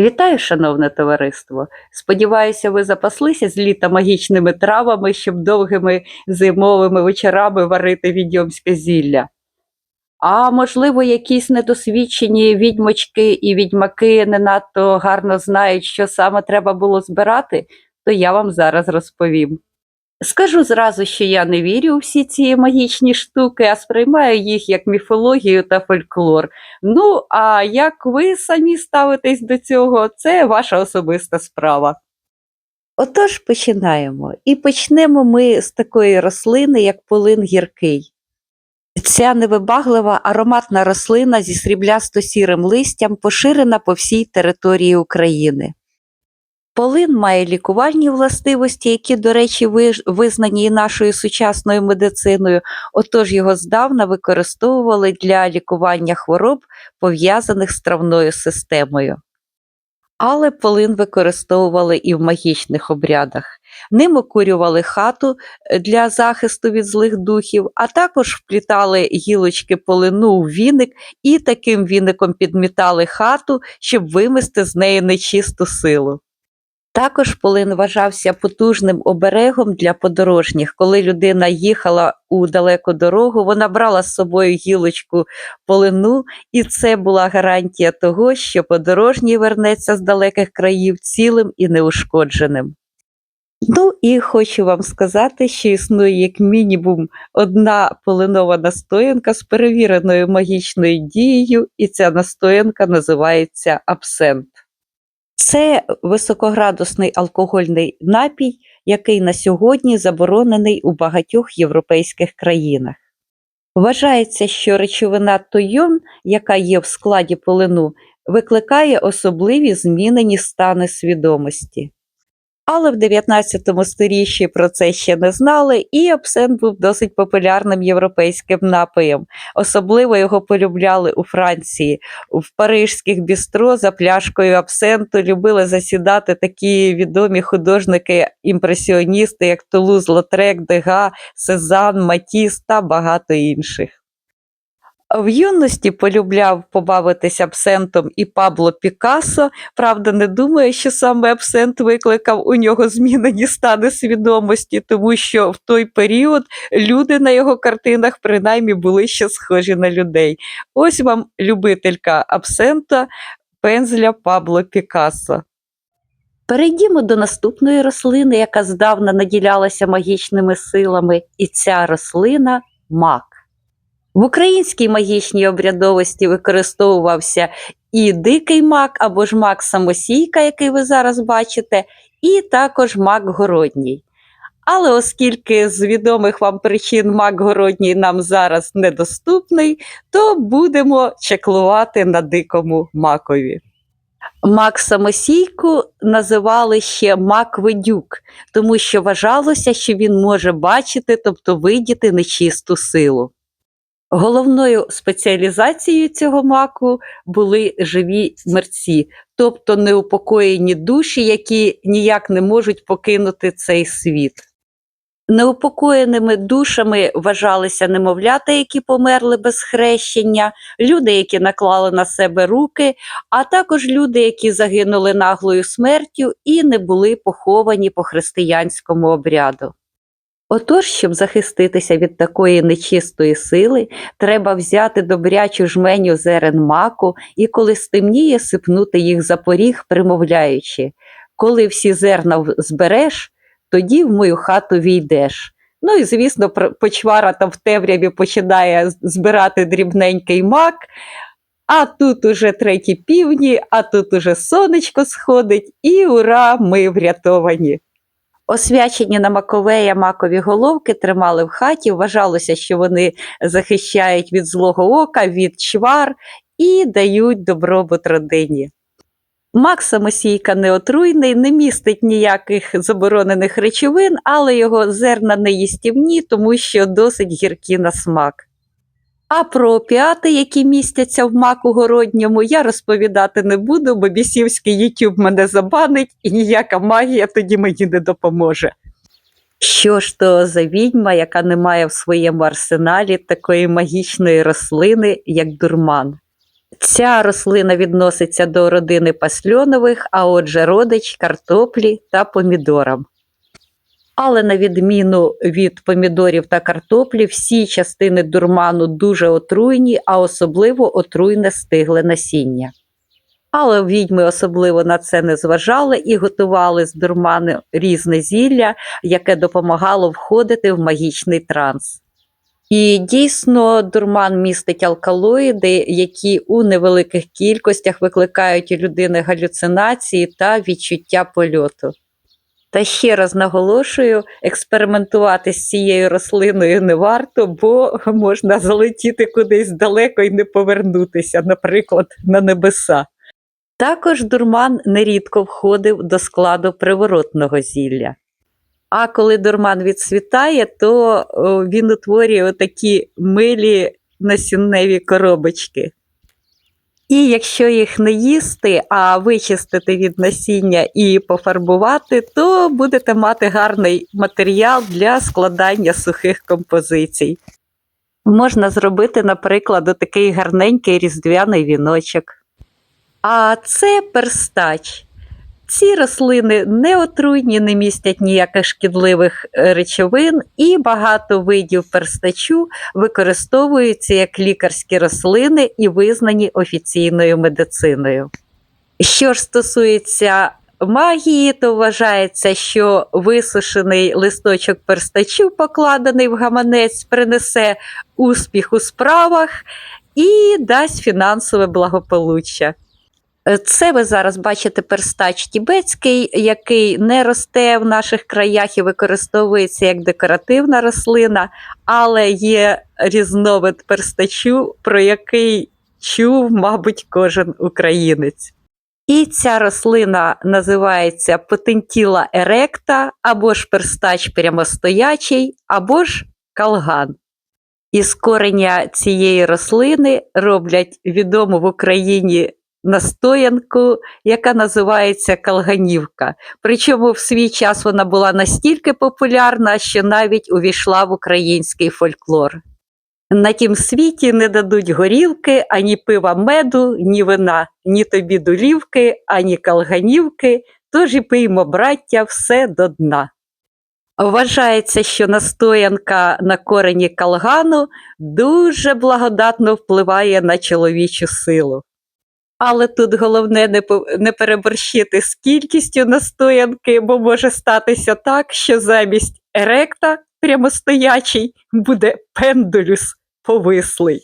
Вітаю, шановне товариство! Сподіваюся, ви запаслися з літа магічними травами, щоб довгими зимовими вечорами варити відьомське зілля. А можливо, якісь недосвідчені відьмочки і відьмаки не надто гарно знають, що саме треба було збирати, то я вам зараз розповім. Скажу зразу, що я не вірю у всі ці магічні штуки, а сприймаю їх як міфологію та фольклор. Ну, а як ви самі ставитесь до цього, це ваша особиста справа. Отож, починаємо. І почнемо ми з такої рослини, як полин гіркий. Ця невибаглива ароматна рослина зі сріблясто-сірим листям поширена по всій території України. Полин має лікувальні властивості, які, до речі, визнані і нашою сучасною медициною, отож його здавна використовували для лікування хвороб, пов'язаних з травною системою. Але полин використовували і в магічних обрядах. Ним окурювали хату е, для захисту від злих духів, а також вплітали гілочки полину у віник і таким віником підмітали хату, щоб вимести з неї нечисту силу. Також полин вважався потужним оберегом для подорожніх. Коли людина їхала у далеку дорогу, вона брала з собою гілочку полину, і це була гарантія того, що подорожній вернеться з далеких країв цілим і неушкодженим. Ну і хочу вам сказати, що існує як мінімум одна полинова настоянка з перевіреною магічною дією, і ця настоянка називається абсент. Це високоградусний алкогольний напій, який на сьогодні заборонений у багатьох європейських країнах. Вважається, що речовина тойон, яка є в складі полину, викликає особливі змінені стани свідомості. Але в 19 сторіччі про це ще не знали, і абсент був досить популярним європейським напоєм. Особливо його полюбляли у Франції. В парижських бістро за пляшкою абсенту любили засідати такі відомі художники-імпресіоністи, як Тулуз Лотрек, Дега, Сезанн, Матіс та багато інших. В юності полюбляв побавитися абсентом і Пабло Пікассо, правда, не думаю, що саме абсент викликав у нього змінені стани свідомості, тому що в той період люди на його картинах принаймні були ще схожі на людей. Ось вам любителька абсента пензля Пабло Пікассо. Перейдімо до наступної рослини, яка здавна наділялася магічними силами, і ця рослина мак. В українській магічній обрядовості використовувався і дикий мак або ж мак самосійка, який ви зараз бачите, і також мак городній. Але оскільки з відомих вам причин мак городній нам зараз недоступний, то будемо чеклувати на дикому макові. Мак самосійку називали ще мак видюк, тому що вважалося, що він може бачити, тобто видіти нечисту силу. Головною спеціалізацією цього маку були живі мерці, тобто неупокоєні душі, які ніяк не можуть покинути цей світ. Неупокоєними душами вважалися немовлята, які померли без хрещення, люди, які наклали на себе руки, а також люди, які загинули наглою смертю і не були поховані по християнському обряду. Отож, щоб захиститися від такої нечистої сили, треба взяти добрячу жменю зерен маку і, коли стемніє, сипнути їх за поріг, примовляючи коли всі зерна збереш, тоді в мою хату війдеш. Ну і, звісно, почвара там в темряві починає збирати дрібненький мак, а тут уже треті півні, а тут уже сонечко сходить, і ура, ми врятовані. Освячені на Маковея макові головки тримали в хаті. Вважалося, що вони захищають від злого ока, від чвар і дають добробут родині. Мак самосійка неотруйний, не містить ніяких заборонених речовин, але його зерна не їстівні, тому що досить гіркі на смак. А про опіати, які містяться в маку городньому, я розповідати не буду, бо бісівський YouTube мене забанить і ніяка магія тоді мені не допоможе. Що ж то за відьма, яка не має в своєму арсеналі такої магічної рослини, як дурман? Ця рослина відноситься до родини пасльонових, а отже, родич картоплі та помідорам. Але на відміну від помідорів та картоплі, всі частини дурману дуже отруйні, а особливо отруйне стигле насіння. Але відьми особливо на це не зважали і готували з дурману різне зілля, яке допомагало входити в магічний транс. І дійсно дурман містить алкалоїди, які у невеликих кількостях викликають у людини галюцинації та відчуття польоту. Та ще раз наголошую, експериментувати з цією рослиною не варто, бо можна залетіти кудись далеко і не повернутися, наприклад, на небеса. Також дурман нерідко входив до складу приворотного зілля. А коли дурман відцвітає, то він утворює такі милі насінневі коробочки. І якщо їх не їсти, а вичистити від насіння і пофарбувати, то будете мати гарний матеріал для складання сухих композицій. Можна зробити, наприклад, такий гарненький різдвяний віночок. А це перстач. Ці рослини не отруйні, не містять ніяких шкідливих е, речовин, і багато видів перстачу використовуються як лікарські рослини і визнані офіційною медициною. Що ж стосується магії, то вважається, що висушений листочок перстачу, покладений в гаманець, принесе успіх у справах і дасть фінансове благополуччя. Е, Це ви зараз бачите перстач тібетський, який не росте в наших краях і використовується як декоративна рослина, але є різновид перстачу, про який чув, мабуть, кожен українець. І ця рослина називається потентіла еректа, або ж перстач прямостоячий, або ж калган. Із корення цієї рослини роблять відому в Україні настоянку, яка називається калганівка. Причому в свій час вона була настільки популярна, що навіть увійшла в український фольклор. На тім світі не дадуть горілки, ані пива меду, ні вина, ні тобі долівки, ані калганівки, тож і пиймо, браття, все до дна. Вважається, що настоянка на корені калгану дуже благодатно впливає на чоловічу силу. Але тут головне не, не переборщити з кількістю настоянки, бо може статися так, що замість еректа прямостоячий буде пендулюс повислий.